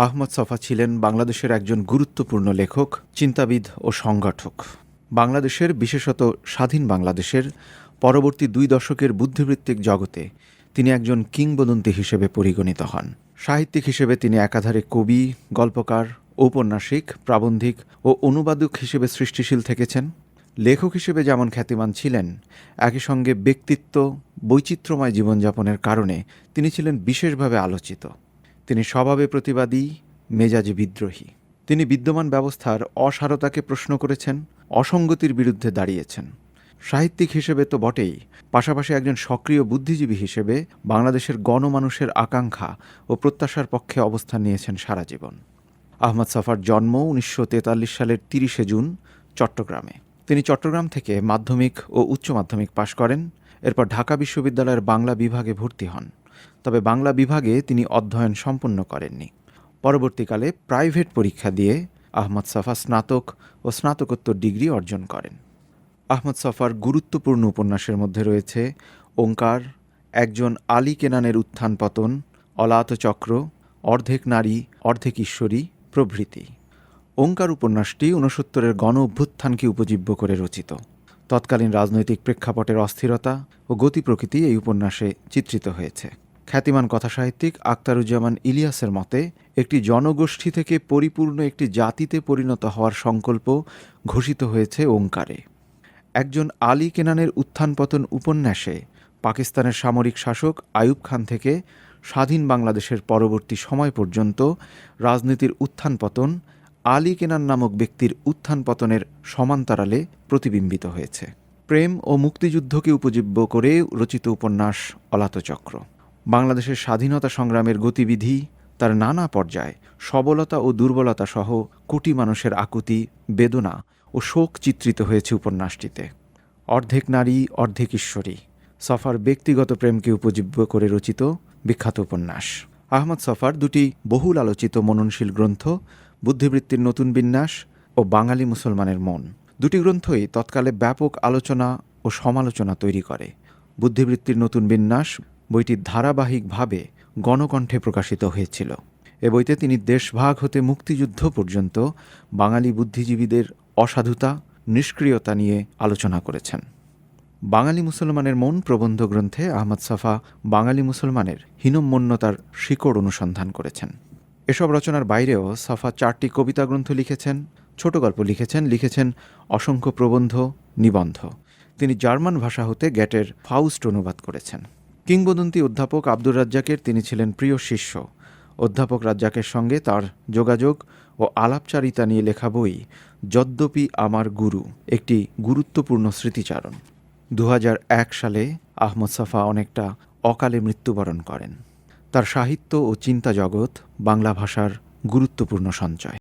আহমদ সফা ছিলেন বাংলাদেশের একজন গুরুত্বপূর্ণ লেখক, চিন্তাবিদ ও সংগঠক। বাংলাদেশের, বিশেষত স্বাধীন বাংলাদেশের, পরবর্তী দুই দশকের বুদ্ধিবৃত্তিক জগতে তিনি একজন কিংবদন্তি হিসেবে পরিগণিত হন। সাহিত্যিক হিসেবে তিনি একাধারে কবি, গল্পকার, ঔপন্যাসিক, প্রাবন্ধিক ও অনুবাদক হিসেবে সৃষ্টিশীল থেকেছেন। লেখক হিসেবে যেমন খ্যাতিমান ছিলেন, একই সঙ্গে ব্যক্তিত্ব, বৈচিত্র্যময় জীবনযাপনের কারণে তিনি ছিলেন বিশেষভাবে আলোচিত। তিনি স্বভাবে প্রতিবাদী, মেজাজে বিদ্রোহী। তিনি বিদ্যমান ব্যবস্থার অসারতাকে প্রশ্ন করেছেন, অসঙ্গতির বিরুদ্ধে দাঁড়িয়েছেন। সাহিত্যিক হিসেবে তো বটেই, পাশাপাশি একজন সক্রিয় বুদ্ধিজীবী হিসেবে বাংলাদেশের গণমানুষের আকাঙ্ক্ষা ও প্রত্যাশার পক্ষে অবস্থান নিয়েছেন সারা জীবন। আহমদ সাফার জন্ম উনিশশো তেতাল্লিশ সালের তিরিশে জুন, চট্টগ্রামে। তিনি চট্টগ্রাম থেকে মাধ্যমিক ও উচ্চ মাধ্যমিক পাশ করেন, এরপর ঢাকা বিশ্ববিদ্যালয়ের বাংলা বিভাগে ভর্তি হন। তবে বাংলা বিভাগে তিনি অধ্যয়ন সম্পন্ন করেননি। পরবর্তীকালে প্রাইভেট পরীক্ষা দিয়ে আহমদ সাফা স্নাতক ও স্নাতকোত্তর ডিগ্রি অর্জন করেন। আহমদ সফার গুরুত্বপূর্ণ উপন্যাসের মধ্যে রয়েছে ওঙ্কার, একজন আলী কেনানের উত্থান পতন, অলাত চক্র, অর্ধেক নারী, অর্ধেক ঈশ্বরী, প্রভৃতি। ওঙ্কার উপন্যাসটি ঊনসত্তরের গণ অভ্যুত্থানকে উপজীব্য করে রচিত। তৎকালীন রাজনৈতিক প্রেক্ষাপটের অস্থিরতা ও গতি প্রকৃতি এই উপন্যাসে চিত্রিত হয়েছে। খ্যাতিমান কথাসাহিত্যিক আক্তারুজ্জামান ইলিয়াসের মতে, একটি জনগোষ্ঠী থেকে পরিপূর্ণ একটি জাতিতে পরিণত হওয়ার সংকল্প ঘোষিত হয়েছে ওঙ্কারে। একজন আলী কেনানের উত্থান পতন উপন্যাসে পাকিস্তানের সামরিক শাসক আয়ুব খান থেকে স্বাধীন বাংলাদেশের পরবর্তী সময় পর্যন্ত রাজনীতির উত্থান পতন আলী কেনান নামক ব্যক্তির উত্থান পতনের সমান্তরালে প্রতিবিম্বিত হয়েছে। প্রেম ও মুক্তিযুদ্ধকে উপজীব্য করে রচিত উপন্যাস অলাতচক্র। বাংলাদেশের স্বাধীনতা সংগ্রামের গতিবিধি, তার নানা পর্যায়ে সবলতা ও দুর্বলতা সহ কোটি মানুষের আকুতি, বেদনা ও শোক চিত্রিত হয়েছে উপন্যাসটিতে। অর্ধেক নারী, অর্ধেক ঈশ্বরী। সফার ব্যক্তিগত প্রেমকে উপজীব্য করে রচিত বিখ্যাত উপন্যাস। আহমদ সফার দুটি বহুল আলোচিত মননশীল গ্রন্থ, বুদ্ধিবৃত্তির নতুন বিন্যাস ও বাঙালি মুসলমানের মন। দুটি গ্রন্থই তৎকালে ব্যাপক আলোচনা ও সমালোচনা তৈরি করে। বুদ্ধিবৃত্তির নতুন বিন্যাস বইটি ধারাবাহিকভাবে গণকণ্ঠে প্রকাশিত হয়েছিল। এ বইতে তিনি দেশভাগ হতে মুক্তিযুদ্ধ পর্যন্ত বাঙালি বুদ্ধিজীবীদের অসাধুতা, নিষ্ক্রিয়তা নিয়ে আলোচনা করেছেন। বাঙালি মুসলমানের মন প্রবন্ধ গ্রন্থে আহমদ সাফা বাঙালি মুসলমানের হীনম্মন্যতার শিকড় অনুসন্ধান করেছেন। এসব রচনার বাইরেও সাফা চারটি কবিতা গ্রন্থ লিখেছেন, ছোট গল্প লিখেছেন লিখেছেন অসংখ্য প্রবন্ধ, নিবন্ধ। তিনি জার্মান ভাষা হতে গ্যাটের ফাউস্ট অনুবাদ করেছেন। কিংবদন্তি অধ্যাপক আব্দুর রাজ্জাকের তিনি ছিলেন প্রিয় শিষ্য। অধ্যাপক রাজ্জাকের সঙ্গে তার যোগাযোগ ও আলাপচারিতা নিয়ে লেখা বই, যদ্যপি আমার গুরু, একটি গুরুত্বপূর্ণ স্মৃতিচারণ। দু হাজার এক সালে আহমদ সাফা অনেকটা অকালে মৃত্যুবরণ করেন। তার সাহিত্য ও চিন্তা জগৎ বাংলা ভাষার গুরুত্বপূর্ণ সঞ্চয়।